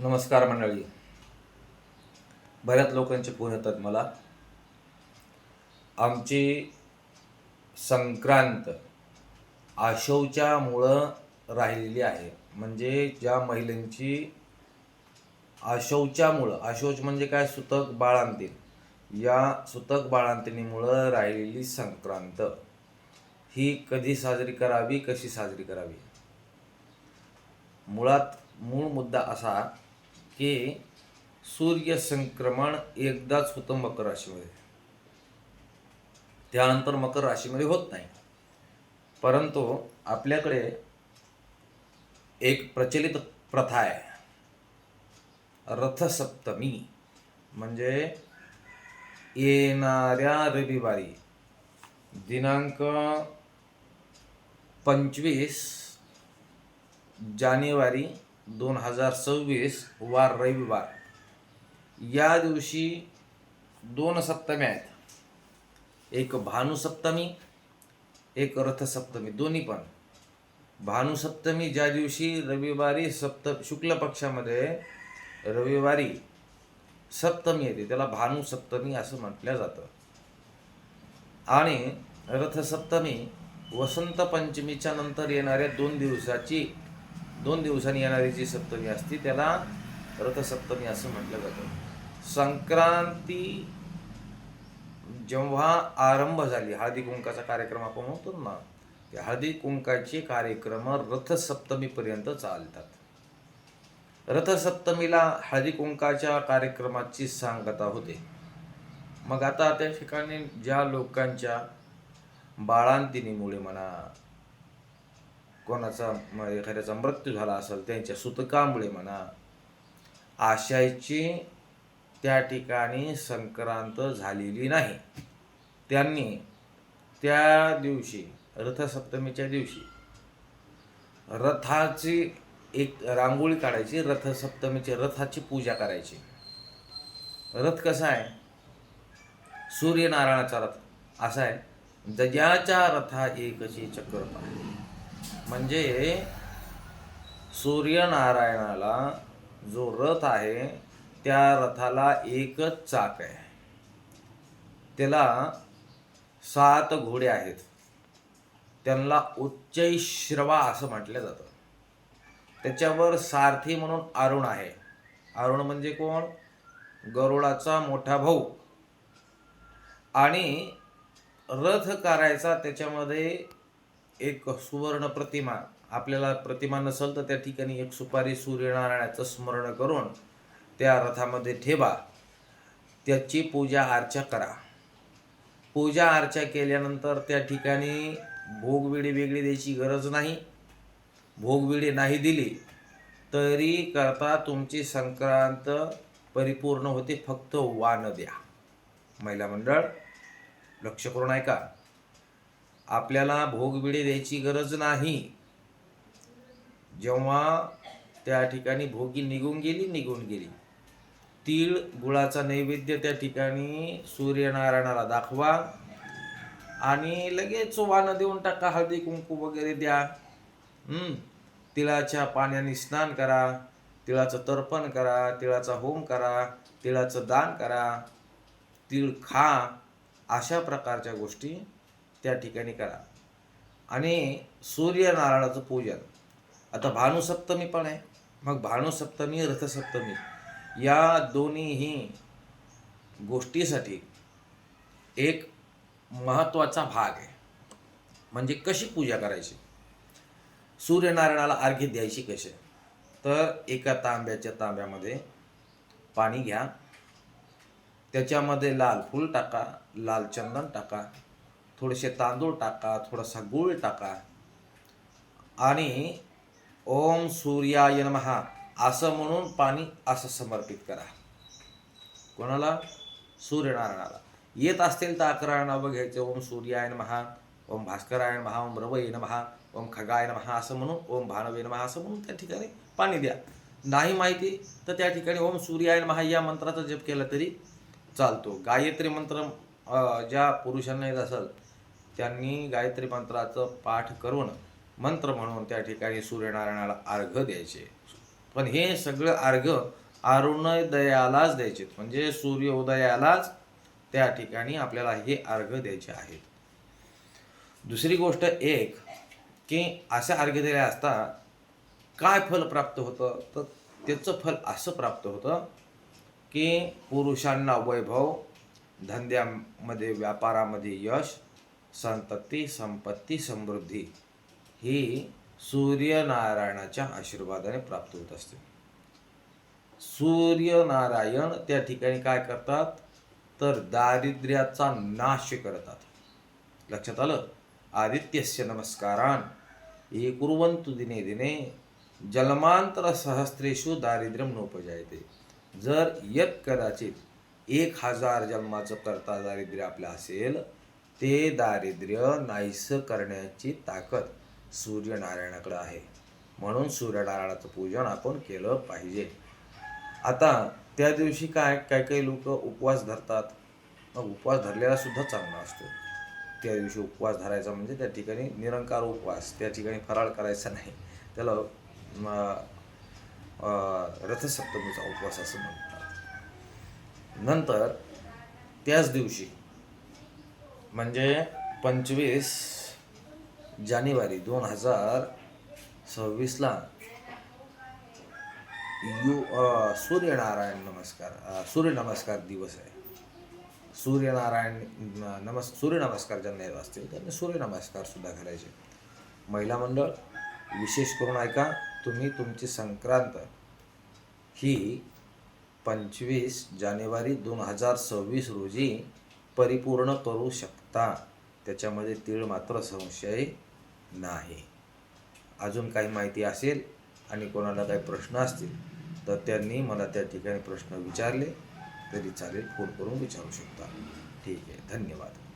नमस्कार मंडळी. बऱ्याच लोकांचे फोन येतात मला. आमची संक्रांत आशौचामुळं राहिलेली आहे. म्हणजे ज्या महिलांची आशौचामुळं आशोच म्हणजे काय? सुतक बाळांतीन या सुतक बाळांतिनीमुळं राहिलेली संक्रांत. ही कधी साजरी करावी कशी साजरी करावी? मुळात मूळ मुद्दा असा की सूर्य संक्रमण एकदाच होतं मकर राशीमध्ये. त्यानंतर मकर राशीमध्ये होत नाही. परंतु आपल्याकडे एक प्रचलित प्रथा आहे. रथसप्तमी म्हणजे येणाऱ्या रविवारी दिनांक पंचवीस जानेवारी दोन हजार सव्वीस वार रविवार. या दिवशी दोन सप्तमी आहेत. एक भानुसप्तमी एक रथसप्तमी दोन्ही पण. भानुसप्तमी ज्या दिवशी रविवारी सप्त शुक्ल पक्षामध्ये रविवारी सप्तमी येते त्याला भानुसप्तमी असं म्हटलं जातं. आणि रथसप्तमी वसंत पंचमीच्या नंतर येणाऱ्या दोन दिवसाची दोन दिवसांनी येणारी जी सप्तमी असते त्याला रथसप्तमी असं म्हटलं जातं. संक्रांती जेव्हा आरंभ झाली हळदी कुंकाचा कार्यक्रम आपण म्हणतो ना ते हळदी कुंकाचे कार्यक्रम रथसप्तमीपर्यंत चालतात. रथसप्तमीला हळदी कुंकाच्या कार्यक्रमाची सांगता होते. मग आता त्या ठिकाणी ज्या लोकांच्या बाळांतिनीमुळे म्हणा कोणाचा म- एखाद्याचा मृत्यू झाला असेल त्यांच्या सुतकामुळे म्हणा आशाची त्या ठिकाणी संक्रांत झालेली नाही. त्यांनी त्या दिवशी रथसप्तमीच्या दिवशी रथाची एक रांगोळी काढायची रथसप्तमीची रथाची पूजा करायची. रथ कसा आहे? सूर्यनारायणाचा रथ. असा आहे. दजाच्या रथा एकशी चक्र पाहिजे म्हणजे सूर्यनारायणाला जो रथ आहे त्या रथाला एकच चाक आहे. त्याला सात घोडे आहेत. त्यांना उच्चैश्रवा असं म्हटलं जातं. त्याच्यावर सारथी म्हणून अरुण आहे. अरुण म्हणजे कोण? गरुडाचा मोठा भाऊ. आणि रथ करायचा त्याच्यामध्ये एक सुवर्ण प्रतिमा आपल्याला प्रतिमा नसेल तर त्या ठिकाणी एक सुपारी सूर्यनारायणाचं स्मरण करून त्या रथामध्ये ठेवा. त्याची पूजा अर्चा करा. पूजा अर्चा केल्यानंतर त्या ठिकाणी भोगविडी वेगळी द्यायची गरज नाही. भोगविडी नाही दिली तरी करता तुमची संक्रांत परिपूर्ण होते. फक्त वान द्या. महिला मंडळ लक्ष करून ऐका आपल्याला भोगबिडी द्यायची गरज नाही. जेव्हा त्या ठिकाणी भोगी निघून गेली निघून गेली. तीळ गुळाचा नैवेद्य त्या ठिकाणी सूर्यनारायणाला दाखवा आणि लगेच वानं देऊन टाका हळदी कुंकू वगैरे द्या. तिळाच्या पाण्याने स्नान करा तिळाचं तर्पण करा तिळाचा होम करा तिळाचं दान करा तिळ खा अशा प्रकारच्या गोष्टी त्या ठिकाणी करा. आणि सूर्यनारायणाचं पूजन. आता भानुसप्तमी पण आहे. मग भानुसप्तमी रथसप्तमी या दोन्हीही गोष्टीसाठी एक महत्त्वाचा भाग आहे. म्हणजे कशी पूजा करायची? सूर्यनारायणाला अर्घ्य द्यायची कसे तर एका तांब्याच्या तांब्यामध्ये पाणी घ्या. त्याच्यामध्ये लाल फूल टाका लाल चंदन टाका. थोडेसे तांदूळ टाका थोडासा गूळ टाका. आणि ओम सूर्याय महा असं म्हणून पाणी असं समर्पित करा. कोणाला? सूर्यनारायणाला. येत असतील तर अकरा नावं घ्यायचं. ओम सूर्याय महा ओम भास्करायण महा ओम रवय महा ओम खगाय महा असं म्हणून ओम भानवेन महा असं म्हणून त्या ठिकाणी पाणी द्या. नाही माहिती तर त्या ठिकाणी ओम सूर्याय महा या मंत्राचा जप केला तरी चालतो. गायत्री मंत्र ज्या पुरुषांना येत असेल त्यांनी गायत्री मंत्राचं पाठ करून मंत्र म्हणून त्या ठिकाणी सूर्यनारायणाला अर्घ द्यायचे. पण हे सगळं अर्घ अरुणोदयालाच द्यायचे. म्हणजे सूर्योदयालाच त्या ठिकाणी आपल्याला हे अर्घ द्यायचे आहेत. दुसरी गोष्ट एक की असे अर्घ दिले असता काय फल प्राप्त होतं? तर त्याचं फल असं प्राप्त होतं की पुरुषांना वैभव धंद्यामध्ये व्यापारामध्ये यश संतती संपत्ती समृद्धी ही सूर्यनारायणाच्या आशीर्वादाने प्राप्त होत असते. सूर्यनारायण त्या ठिकाणी काय करतात? तर दारिद्र्याचा नाश करतात. लक्षात आलं? आदित्यस्य नमस्कारान. ये कुर्वंतु दिने दिने जलमांतर सहस्रेषु दारिद्र्यम नोपजायते. जर यत कदाचित एक हजार जन्माचं करता दारिद्र्य आपलं असेल ते दारिद्र्य नाहीसं करण्याची ताकद सूर्यनारायणाकडे आहे. म्हणून सूर्यनारायणाचं पूजन आपण केलं पाहिजे. आता त्या दिवशी काय काही काही लोक उपवास धरतात? मग उपवास धरलेला सुद्धा चांगला असतो. त्या दिवशी उपवास धरायचा म्हणजे त्या ठिकाणी निरंकार उपवास त्या ठिकाणी फराळ करायचा नाही. त्याला रथसप्तमीचा उपवास असं म्हणतात. नंतर त्याच दिवशी म्हणजे पंचवीस जानेवारी दोन हजार सव्वीसला यू सूर्यनारायण नमस्कार सूर्यनमस्कार दिवस आहे. सूर्यनारायण नमस् सूर्यनमस्कार ज्यांना येत असतील त्यांनी सूर्यनमस्कारसुद्धा करायचे. महिला मंडळ विशेष करून ऐका तुम्ही तुमची संक्रांत ही पंचवीस जानेवारी दोन हजार सव्वीस रोजी परिपूर्ण करू शकता. त्याच्यामध्ये तीळ मात्र संशय नाही. अजून काही माहिती असेल आणि कोणाला काही प्रश्न असतील तर त्यांनी मला त्या ठिकाणी प्रश्न विचारले. तरी चालेल फोन करून विचारू शकता. ठीक आहे धन्यवाद.